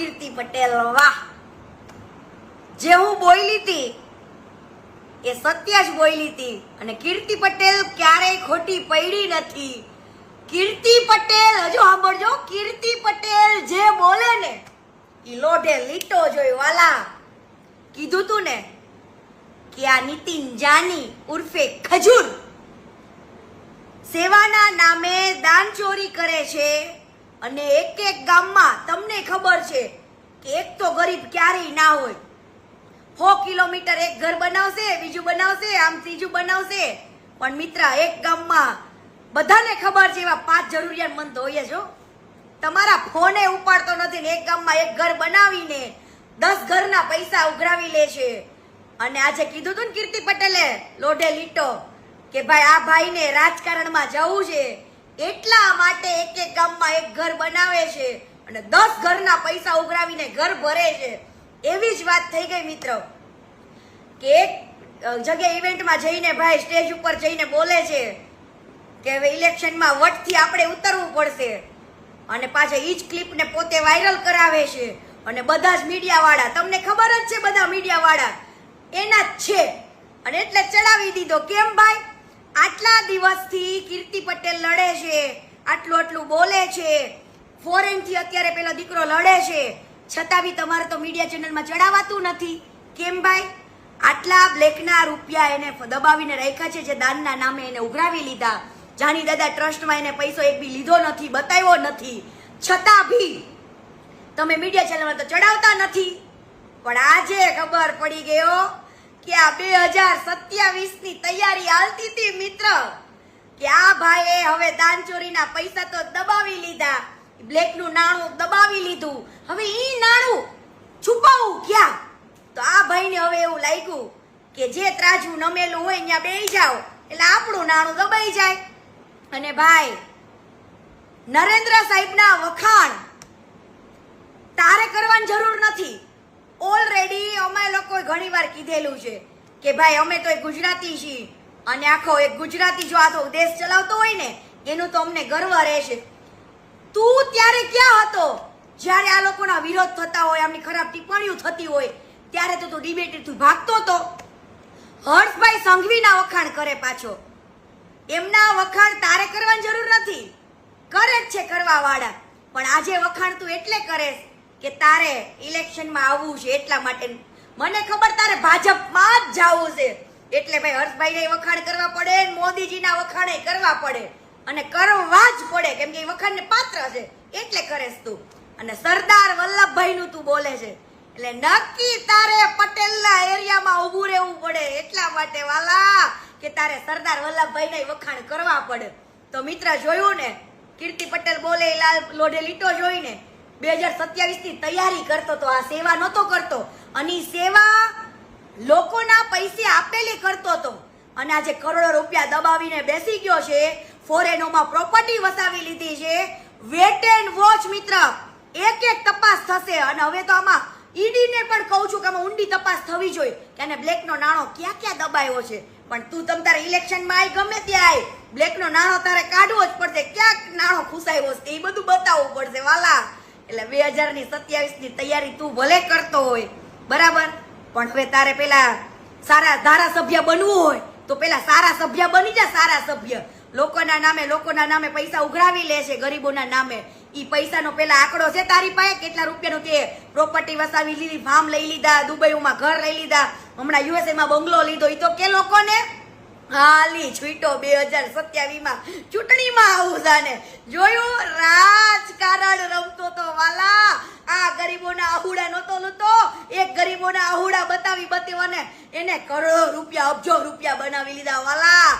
કીર્તિ પટેલ, વાહ! જે હું બોલી હતી, એ સત્ય જ બોલી હતી. અને કીર્તિ પટેલ ક્યારેય ખોટી પડી નથી. કીર્તિ પટેલ, હજુ સાંભળજો, કીર્તિ પટેલ જે બોલે ને એ લોઢે લીટો જોઈ વાલા. કીધું તું ને કે આ નીતિન જાની ઉર્ફે ખજૂર સેવાના નામે દાન ચોરી કરે છે. અને એક એક ગામમાં તમને ખબર છે કે એક તો ગરીબ ક્યારેય ના હોય. સો કિલોમીટર એક ઘર બનાવશે, બીજું બનાવશે, આમ ત્રીજું બનાવશે. પણ મિત્ર, એક ગામમાં બધાને ખબર છે એવા પાંચ જરૂરિયાતમંદ હોય જ તમારા ફોને ઉપાડતો નથી ને એક ગામમાં એક ઘર બનાવીને દસ ઘરના પૈસા ઉઘરાવી લે છે. અને આજે કીધું તું ને કીર્તિ પટેલે, લોઢે લીટો, કે ભાઈ આ ભાઈને રાજકારણમાં જવું છે. એટલા માટે એક એક ગામમાં એક ઘર બનાવે છે અને દસ ઘરના પૈસા ઉઘરાવીને ઘર ભરે છે. એવી જ વાત થઈ ગઈ મિત્ર. કે એક જગ્યા ઇવેન્ટમાં જઈને ભાઈ સ્ટેજ ઉપર જઈને બોલે છે કે હવે ઇલેક્શનમાં વટથી આપણે ઉતરવું પડશે. અને પાછા ઈ જ ક્લિપને પોતે વાયરલ કરાવે છે. અને બધા જ મીડિયાવાળા, તમને ખબર જ છે બધા મીડિયાવાળા, એના જ છે. અને એટલે ચડાવી દીધો. કેમ ભાઈ? આટલા દિવસથી કીર્તિ પટેલ લડે છે, આટલું આટલું બોલે છે. ફોરેનથી અત્યારે પેલો દીકરો લડે છે. છતાં બી તમારે તો મીડિયા ચેનલમાં ચડાવાતું નથી. કેમ ભાઈ? આટલા બ્લેકના રૂપિયા એને દબાવીને રાખ્યા છે, જે દાનના નામે એને ઉઘરાવી લીધા. જાની દાદા ટ્રસ્ટમાં એને પૈસો એક બી લીધો નથી, બતાવ્યો નથી. છતાં બી તમે મીડિયા ચેનલમાં તો ચડાવતા નથી. પણ આજે ખબર પડી ગયો કે આ બે હજાર સત્યાવીસની તૈયારી હાલતી હતી, મિત્ર. કે આ ભાઈએ હવે દાનચોરીના પૈસા તો દબાવી લીધા. બ્લેકનું નાણું દબાવી લીધું. હવે ઈ નાણું છુપાવવું ક્યાં? તો આ ભાઈને હવે એવું લાગ્યું કે જે ત્રાજુ નમેલું હોય ત્યાં બેસી જાઓ. એટલે આપણું નાણું દબાઈ જાય. અને ભાઈ, નરેન્દ્ર સાહેબના વખાણ તારે કરવાની જરૂર નથી. ઓલરેડી અમે લોકોએ ઘણીવાર કીધેલું છે. કે ભાઈ, અમે તો એક ગુજરાતી છીએ. અને આખો એક ગુજરાતી જો આખો દેશ ચલાવતો હોય ને, એનું તો અમને ગર્વ રહેશે. તું ત્યારે ક્યાં હતો? જ્યારે આ લોકોના વિરોધ થતા હોય, આમની ખરાબ ટિપ્પણીઓ થતી હોય, ત્યારે તો તું ડિબેટથી ભાગતો હતો હર્ષભાઈ સંઘવીના વખાણ કરે પાછો. એમના વખાણ તારે કરવાની જરૂર નથી. કરે જ છે કરવા વાળા પણ આજે વખાણ તું એટલે કરે કે તારે ઇલેક્શનમાં આવવું છે એટલા માટે મને ખબર તારે ભાજપમાં જ જવું છે. એટલે ભાઈ હર્ષભાઈને વખાણ કરવા પડે મોદીજીના વખાણે કરવા પડે. અને કરવા જ પડે, કેમ કે એ વખાણને પાત્ર છે. એટલે કરેશ તું. અને સરદાર વલ્લભભાઈનું તું બોલે છે. એટલે નક્કી તારે પટેલના એરિયામાં ઊભું રહેવું પડે એટલા માટે વાલા, કે તારે સરદાર વલ્લભભાઈને વખાણ કરવા પડે. તો મિત્ર જોયું ને, કીર્તિ પટેલ બોલે, લાલ લોઢે લીટો જોઈને. બે હજાર સત્યાવીસની તૈયારી કરતો તો, આ સેવા નહોતો કરતો. અને સેવા લોકોના પૈસે આપેલી કરતો હતો અને આજે કરોડો રૂપિયા દબાવીને બેસી ગયો છે, ફોરેનોમાં પ્રોપર્ટી વસાવી લીધી છે. વેટ એન્ડ વોચ મિત્ર. એક એક તપાસ થશે. અને હવે તો આમાં ઈડીને પણ કહું છું કે આમાં ઊંડી તપાસ થવી જોઈએ, કે આને બ્લેકનો નાણો ક્યાં ક્યાં દબાયો છે. પણ તું તમ તારે ઇલેક્શનમાં આવી ગમે ત્યાં આવી બ્લેકનો નાણો તારે કાઢવો જ પડશે. ક્યાંક નાણો ખુસાયો છે એ બધું બતાવવું પડશે, વાલા. એટલે બે હજારની સત્યાવીસની તૈયારી તું ભલે કરતો હોય, બરાબર? પણ હવે તારે પેલા સારા ધારાસભ્ય બનવું હોય, તો પેલા સારા સભ્ય બની જા, સારા સભ્ય. લોકોના નામે લોકોના નામે પૈસા ઉઘરાવી લે છે, ગરીબોના નામે. ઈ પૈસાનો પેલા આંકડો છે તારી પાસે? કેટલા રૂપિયાનું તે પ્રોપર્ટી વસાવી લીધી ફાર્મ લઈ લીધા, દુબઈમાં ઘર લઈ લીધા, હમણાં યુએસએમાં બંગલો લીધો, ઈ તો કે લોકોને? હાલી છૂટો બે હજાર સત્યાવીસમાં ચૂંટણીમાં આવું જાને જોયું? રાજકારણ રમતો તો વાલા. આ ગરીબોના આહુડા નતો લૂતો એક ગરીબોના આહુડા બતાવી બતાવીને એને કરોડો રૂપિયા, અબજો રૂપિયા બનાવી લીધા, વાલા.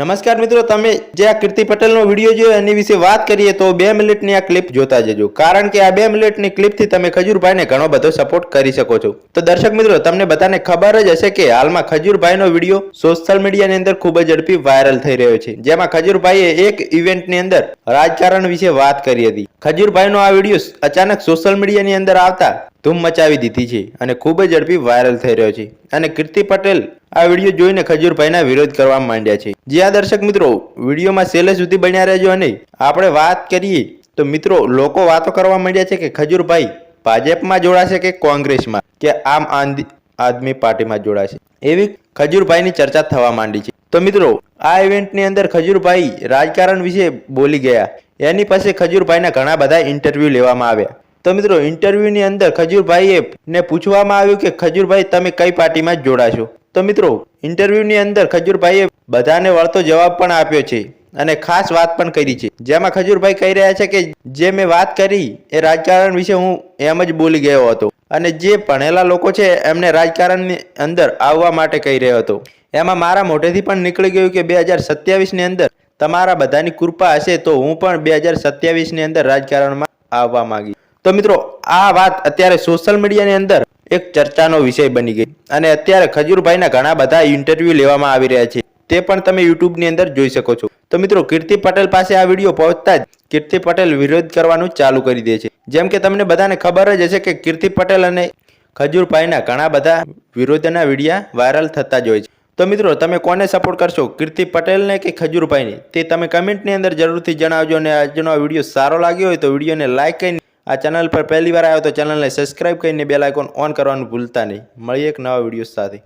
નમસ્કાર મિત્રો, તમે જે આ કીર્તિ પટેલનો વીડિયો જોયો એની વિશે વાત કરીએ તો બે મિનિટની આ ક્લિપ જોતા જજો. કારણ કે આ બે મિનિટની ક્લિપથી તમે ખજૂરભાઈને ઘણો બધો સપોર્ટ કરી શકો છો. તો દર્શક મિત્રો, તમને બધાને ખબર જ હશે કે હાલમાં ખજૂરભાઈનો વીડિયો સોશિયલ મીડિયાની અંદર ખૂબ જ ઝડપી વાયરલ થઈ રહ્યો છે. જેમાં ખજૂરભાઈએ એક ઇવેન્ટની અંદર રાજકારણ વિશે વાત કરી હતી. ખજૂરભાઈનો આ વીડિયો અચાનક સોશિયલ મીડિયાની અંદર આવતા ધૂમ મચાવી દીધી છે અને ખૂબ જ ઝડપી વાયરલ થઈ રહ્યો છે. અને કીર્તિ પટેલ આ વીડિયો જોઈને ખજૂરભાઈના વિરોધ કરવા માંડ્યા છે. જ્યાં દર્શક મિત્રો, વિડીયોમાં છેલ્લે સુધી બન્યા રહેજો અને આપણે વાત કરીએ તો મિત્રો, લોકો વાતો કરવા માંડ્યા છે કે ખજૂરભાઈ ભાજપમાં જોડાશે કે કોંગ્રેસમાં? કે આમ આંદી- આદમી પાર્ટીમાં જોડાશે? એવી ખજૂરભાઈની ચર્ચા થવા માંડી છે. તો મિત્રો, આ ઇવેન્ટની અંદર ખજૂરભાઈ રાજકારણ વિશે બોલી ગયા. એની પાસે ખજૂરભાઈના ઘણા બધા ઇન્ટરવ્યૂ લેવામાં આવ્યા. તો મિત્રો ઇન્ટરવ્યૂની અંદર ખજૂરભાઈએ ને પૂછવામાં આવ્યું કે ખજૂરભાઈ, તમે કઈ પાર્ટીમાં જોડાશો? તો મિત્રો ઇન્ટરવ્યૂની અંદર ખજૂરભાઈએ બધાને વળતો જવાબ પણ આપ્યો છે અને ખાસ વાત પણ કરી છે. જેમાં ખજૂરભાઈ કહી રહ્યા છે કે જે મેં વાત કરી એ રાજકારણ વિશે હું એમ જ બોલી ગયો હતો અને જે ભણેલા લોકો છે એમને રાજકારણની અંદર આવવા માટે કહી રહ્યો હતો. એમાં મારા મોઢેથી પણ નીકળી ગયું કે બે હજાર સત્યાવીસની અંદર તમારા બધાની કૃપા હશે તો હું પણ બે હજાર સત્યાવીસની અંદર રાજકારણમાં આવવા માંગી તો મિત્રો, આ વાત અત્યારે સોશિયલ મીડિયાની અંદર એક ચર્ચાનો વિષય બની ગઈ. અને અત્યારે ખજૂરભાઈના ઘણા બધા ઇન્ટરવ્યૂ લેવામાં આવી રહ્યા છે. તે પણ તમે યુટ્યુબની અંદર જોઈ શકો છો. તો મિત્રો, કીર્તિ પટેલ પાસે આ વીડિયો પહોંચતા જ કીર્તિ પટેલ વિરોધ કરવાનું ચાલુ કરી દે છે. જેમ કે તમને બધાને ખબર જ હશે કે કીર્તિ પટેલ અને ખજૂરભાઈના ઘણા બધા વિરોધના વિડીયા વાયરલ થતા જ હોય છે. તો મિત્રો, તમે કોને સપોર્ટ કરશો? કીર્તિ પટેલને કે ખજૂરભાઈને? તે તમે કમેન્ટની અંદર જરૂરથી જણાવજો અને આજનો આ વીડિયો સારો લાગ્યો હોય તો વિડીયોને લાઇક કરીને આ ચેનલ પર પહેલી વાર આવ્યો તો ચેનલને સબસ્ક્રાઇબ કરીને બેલ આઇકોન ઓન કરવાનું ભૂલતા નહીં. મળીએ એક નવા વીડિયો સાથે.